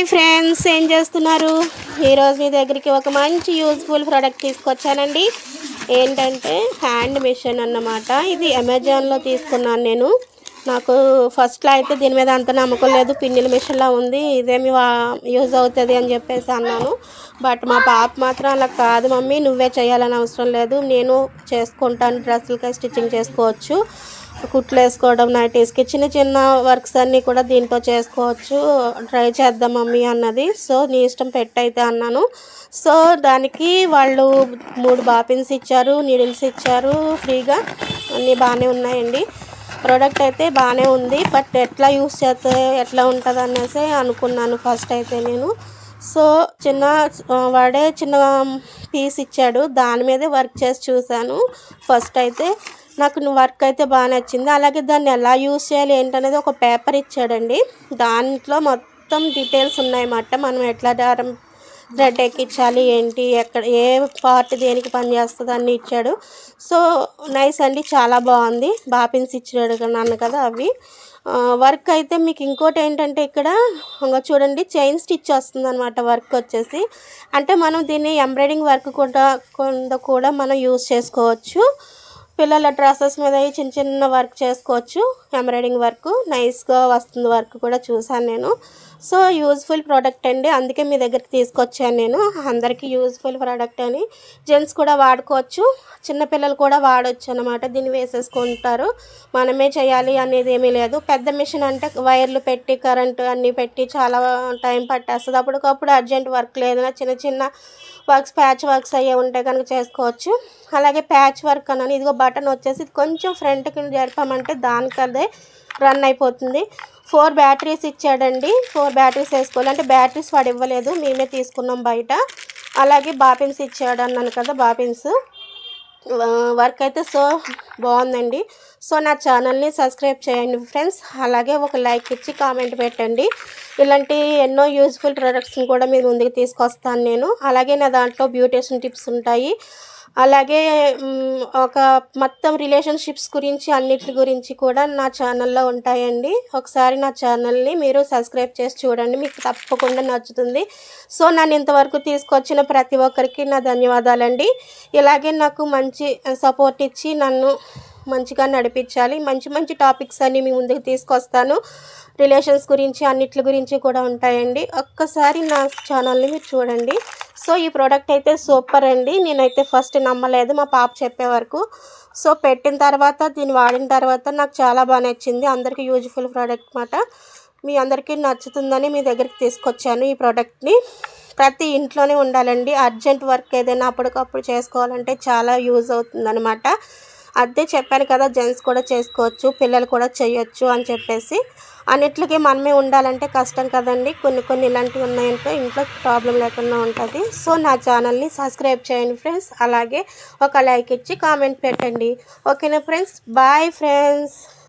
Hi friends ఏం చేస్తున్నారు? ఈరోజు మీ దగ్గరికి ఒక మంచి యూజ్ఫుల్ ప్రోడక్ట్ తీసుకొచ్చానండి. ఏంటంటే హ్యాండ్ మిషన్ అన్నమాట. ఇది అమెజాన్లో తీసుకున్నాను నేను. నాకు ఫస్ట్లో అయితే దీని మీద అంత నమ్మకం లేదు. పిన్నిల మిషన్లా ఉంది. ఇదేమి యూజ్ అవుతుంది అని చెప్పేసి అన్నాను. బట్ మా పాప మాత్రం అలా కాదు మమ్మీ. నువ్వే చేయాలని అవసరం లేదు. నేను చేసుకుంటాను. డ్రెస్సులకి స్టిచ్చింగ్ చేసుకోవచ్చు. కుట్లు వేసుకోవడం నైటీస్కి చిన్న చిన్న వర్క్స్ అన్నీ కూడా దీంతో చేసుకోవచ్చు. ట్రై చేద్దాం మమ్మీ అన్నది. సో నీ ఇష్టం పెట్టయితే అన్నాను. సో దానికి వాళ్ళు మూడు బాపిన్స్ ఇచ్చారు నీడిల్స్ ఇచ్చారు ఫ్రీగా అన్నీ బాగానే ఉన్నాయండి. ప్రోడక్ట్ అయితే బాగానే ఉంది. బట్ ఎట్లా యూస్ చేస్తే ఎట్లా ఉంటుంది అనేసి అనుకున్నాను ఫస్ట్ అయితే నేను. సో చిన్న వాడే చిన్న పీస్ ఇచ్చాడు. దాని మీదే వర్క్ చేసి చూశాను ఫస్ట్ అయితే. నాకు వర్క్ అయితే బాగా నచ్చింది. అలాగే దాన్ని ఎలా యూస్ చేయాలి ఏంటనేది ఒక పేపర్ ఇచ్చాడండి. దాంట్లో మొత్తం డీటెయిల్స్ ఉన్నాయన్నమాట. మనం ఎట్లా దారం థ్రెడ్ ఎక్కించాలి ఏంటి? ఎక్కడ ఏ పార్ట్ దేనికి పనిచేస్తుంది అన్నీ ఇచ్చాడు. సో నైస్ అండి చాలా బాగుంది. బాపిన్స్ ఇచ్చాడు అన్నాను కదా అవి. వర్క్ అయితే మీకు ఇంకోటి ఏంటంటే ఇక్కడ ఇంకా చూడండి చైన్ స్టిచ్ వస్తుంది అనమాట వర్క్ వచ్చేసి. అంటే మనం దీన్ని ఎంబ్రాయిడింగ్ వర్క్ కూడా కొంత కూడా మనం యూస్ చేసుకోవచ్చు. పిల్లల డ్రెస్సెస్ మీద చిన్న చిన్న వర్క్ చేసుకోవచ్చు. ఎంబ్రాయిడింగ్ వర్క్ నైస్గా వస్తుంది వర్క్ కూడా చూసాను నేను. సో యూజ్ఫుల్ ప్రోడక్ట్ అండి. అందుకే మీ దగ్గరికి తీసుకొచ్చాను నేను. అందరికీ యూజ్ఫుల్ ప్రోడక్ట్ అని. జెంట్స్ కూడా వాడుకోవచ్చు. చిన్నపిల్లలు కూడా వాడవచ్చు అనమాట దీన్ని వేసేసుకుంటారు. మనమే చేయాలి అనేది ఏమీ లేదు. పెద్ద మిషన్ అంటే వైర్లు పెట్టి కరెంటు అన్నీ పెట్టి చాలా టైం పట్టేస్తుంది. అప్పటికప్పుడు అర్జెంట్ వర్క్ లేదు. చిన్న చిన్న వర్క్స్ ప్యాచ్ వర్క్స్ అయ్యే ఉంటే కనుక చేసుకోవచ్చు. అలాగే ప్యాచ్ వర్క్ అన్నాను ఇదిగో బటన్ వచ్చేసి ఇది కొంచెం ఫ్రంట్కి జరిపామంటే దానికదే రన్ అయిపోతుంది. ఫోర్ బ్యాటరీస్ ఇచ్చాడండి. ఫోర్ బ్యాటరీస్ వేసుకోవాలి. అంటే బ్యాటరీస్ వాడు ఇవ్వలేదు. మేమే తీసుకున్నాం బయట. అలాగే బాపిన్స్ ఇచ్చాడు అన్నాను కదా బాపిన్స్. వర్క్ అయితే సో బాగుందండి. సో నా ఛానల్ని సబ్స్క్రైబ్ చేయండి ఫ్రెండ్స్. అలాగే ఒక లైక్ ఇచ్చి కామెంట్ పెట్టండి. ఇలాంటి ఎన్నో యూజ్ఫుల్ ప్రొడక్ట్స్ని కూడా మీ ముందుకు తీసుకొస్తాను నేను. అలాగే నా దాంట్లో బ్యూటిషన్ టిప్స్ ఉంటాయి. అలాగే ఒక మొత్తం రిలేషన్షిప్స్ గురించి అన్నిటి గురించి కూడా నా ఛానల్లో ఉంటాయండి. ఒకసారి నా ఛానల్ని మీరు సబ్స్క్రైబ్ చేసి చూడండి. మీకు తప్పకుండా నచ్చుతుంది. సో నన్ను ఇంతవరకు తీసుకొచ్చిన ప్రతి ఒక్కరికి నా ధన్యవాదాలండి. ఇలాగే నాకు మంచి సపోర్ట్ ఇచ్చి నన్ను మంచిగా నడిపించాలి. మంచి మంచి టాపిక్స్ అన్ని మీ ముందుకు తీసుకొస్తాను. రిలేషన్స్ గురించి అన్నిటి గురించి కూడా ఉంటాయండి. ఒక్కసారి నా ఛానల్ని మీరు చూడండి. సో ఈ ప్రోడక్ట్ అయితే సూపర్ అండి. నేనైతే ఫస్ట్ నమ్మలేదు మా పాప చెప్పే వరకు. సో పెట్టిన తర్వాత దీన్ని వాడిన తర్వాత నాకు చాలా బాగా నచ్చింది. అందరికీ యూజ్ఫుల్ ప్రోడక్ట్ అనమాట మీ అందరికీ నచ్చుతుందని మీ దగ్గరికి తీసుకొచ్చాను ఈ ప్రోడక్ట్ని. ప్రతి ఇంట్లోనే ఉండాలండి. అర్జెంట్ వర్క్ ఏదైనా అప్పటికప్పుడు చేసుకోవాలంటే చాలా యూజ్ అవుతుందన్నమాట. అదే చెప్పాను కదా జెంట్స్ కూడా చేసుకోవచ్చు పిల్లలు కూడా చేయొచ్చు అని చెప్పేసి. అన్నిట్లకి మనమే ఉండాలంటే కష్టం కదండి. కొన్ని కొన్ని ఇలాంటివి ఉన్నాయంటే ఇంట్లో ప్రాబ్లం లేకుండా ఉంటుంది. సో నా ఛానల్ని సబ్స్క్రైబ్ చేయండి ఫ్రెండ్స్. అలాగే ఒక లైక్ ఇచ్చి కామెంట్ పెట్టండి. ఓకేనా ఫ్రెండ్స్? Bye friends.